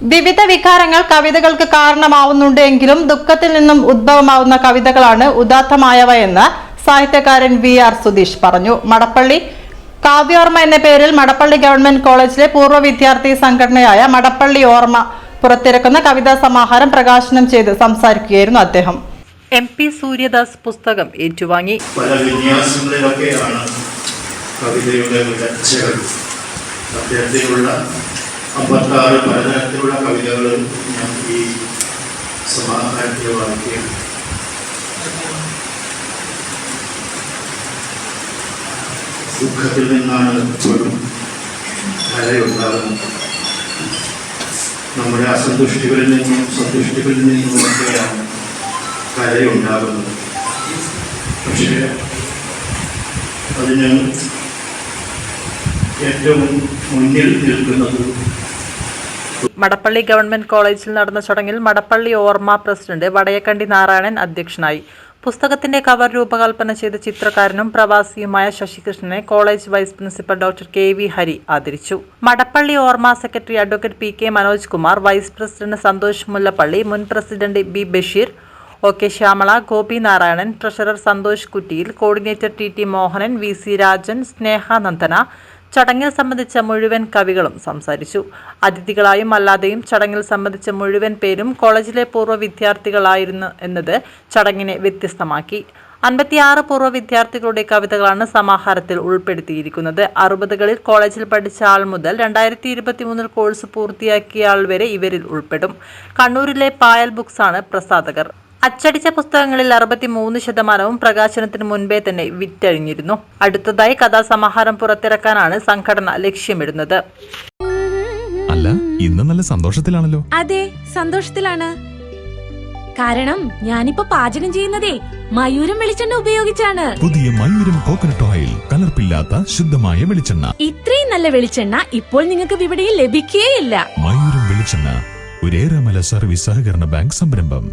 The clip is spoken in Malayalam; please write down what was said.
വിവിധ വികാരങ്ങൾ കവിതകൾക്ക് കാരണമാവുന്നുണ്ട് എങ്കിലും ദുഃഖത്തിൽ നിന്നും ഉദ്ഭവമാവുന്ന കവിതകളാണ് ഉദാത്തമായവ എന്ന് സാഹിത്യകാരൻ വി ആർ സുധീഷ് പറഞ്ഞു. മടപ്പള്ളി കാവ്യോർമ്മ എന്ന പേരിൽ മടപ്പള്ളി ഗവൺമെന്റ് കോളേജിലെ പൂർവ വിദ്യാർത്ഥി സംഘടനയായ മടപ്പള്ളി ഓർമ്മ പുറത്തിറക്കുന്ന കവിതാ സമാഹാരം പ്രകാശനം ചെയ്ത് സംസാരിക്കുകയായിരുന്നു അദ്ദേഹം. എം പി സൂര്യദാസ് പുസ്തകം ഏറ്റുവാങ്ങി. പല വിന്യാസങ്ങളിലൊക്കെയാണ് കവിതയുടെ അമ്പത്താറ് പലതരത്തിലുള്ള കവിതകൾ ഞാൻ ഈ സമാധാനത്തിൽ വായിക്കുകയാണ്. ദുഃഖത്തിൽ നിന്നാണ് എപ്പോഴും കലയുണ്ടാകുന്നത് നമ്മുടെ അസന്തുഷ്ടികളിൽ നിന്നും സന്തുഷ്ടികളിൽ നിന്നുമൊക്കെയാണ് കലയുണ്ടാകുന്നത് പക്ഷേ അതിന് ഏറ്റവും മുന്നിൽ നിൽക്കുന്നത് മടപ്പള്ളി ഗവൺമെന്റ് കോളേജിൽ നടന്ന ചടങ്ങിൽ മടപ്പള്ളി ഓർമ്മ പ്രസിഡന്റ് വടയക്കണ്ടി നാരായണൻ അധ്യക്ഷനായി. പുസ്തകത്തിന്റെ കവർ രൂപകൽപ്പന ചെയ്ത ചിത്രകാരനും പ്രവാസിയുമായ ശശികൃഷ്ണനെ college vice principal doctor K V Hari ആദരിച്ചു. മടപ്പള്ളി ഓർമ്മ secretary advocate P K Manoj Kumar vice president Santhosh Mullappally മുൻ president B Basheer O K Shyamala Gopi Narayanan treasurer Santhosh Kuttiyil coordinator T T Mohanan V C Rajan Sneha Nandana ചടങ്ങിൽ സംബന്ധിച്ച മുഴുവൻ കവികളും സംസാരിച്ചു. അതിഥികളായും അല്ലാതെയും ചടങ്ങിൽ സംബന്ധിച്ച മുഴുവൻ പേരും കോളേജിലെ പൂർവ വിദ്യാർത്ഥികളായിരുന്നു എന്നത് ചടങ്ങിനെ വ്യത്യസ്തമാക്കി. അൻപത്തിയാറ് പൂർവ വിദ്യാർത്ഥികളുടെ കവിതകളാണ് സമാഹാരത്തിൽ ഉൾപ്പെടുത്തിയിരിക്കുന്നത്. അറുപതുകളിൽ കോളേജിൽ പഠിച്ച ആൾ മുതൽ രണ്ടായിരത്തി ഇരുപത്തി മൂന്നിൽ കോഴ്സ് പൂർത്തിയാക്കിയ ആൾ വരെ ഇവരിൽ ഉൾപ്പെടും. കണ്ണൂരിലെ പായൽ ബുക്സാണ് പ്രസാധകർ. അച്ചടിച്ച പുസ്തകങ്ങളിൽ അറുപത്തി മൂന്ന് ശതമാനവും പ്രകാശനത്തിന് മുൻപേ തന്നെ വിറ്റഴിഞ്ഞിരുന്നു. അടുത്തതായി കഥാസമാഹാരം പുറത്തിറക്കാനാണ് സംഘടന ലക്ഷ്യമിടുന്നത്. അല്ല ഇന്ന് നല്ല സന്തോഷത്തിലാണല്ലോ. അതെ സന്തോഷത്തിലാണ്. കാരണം ഞാനിപ്പോ പാചകം ചെയ്യുന്നതേ മയൂരം വെളിച്ചെണ്ണ ഉപയോഗിച്ചാണ്. പുതിയ മയൂരം കോക്കനട്ട് ഓയിൽ കലർപ്പില്ലാത്ത ശുദ്ധമായ വെളിച്ചെണ്ണ. ഇത്രയും നല്ല വെളിച്ചെണ്ണ ഇപ്പോൾ നിങ്ങൾക്ക് വിപണിയിൽ ലഭിക്കുകയില്ല. മയൂരം വെളിച്ചെണ്ണ ഒരേറെമല സർവീസ് സഹകരണ ബാങ്ക് സംരംഭം.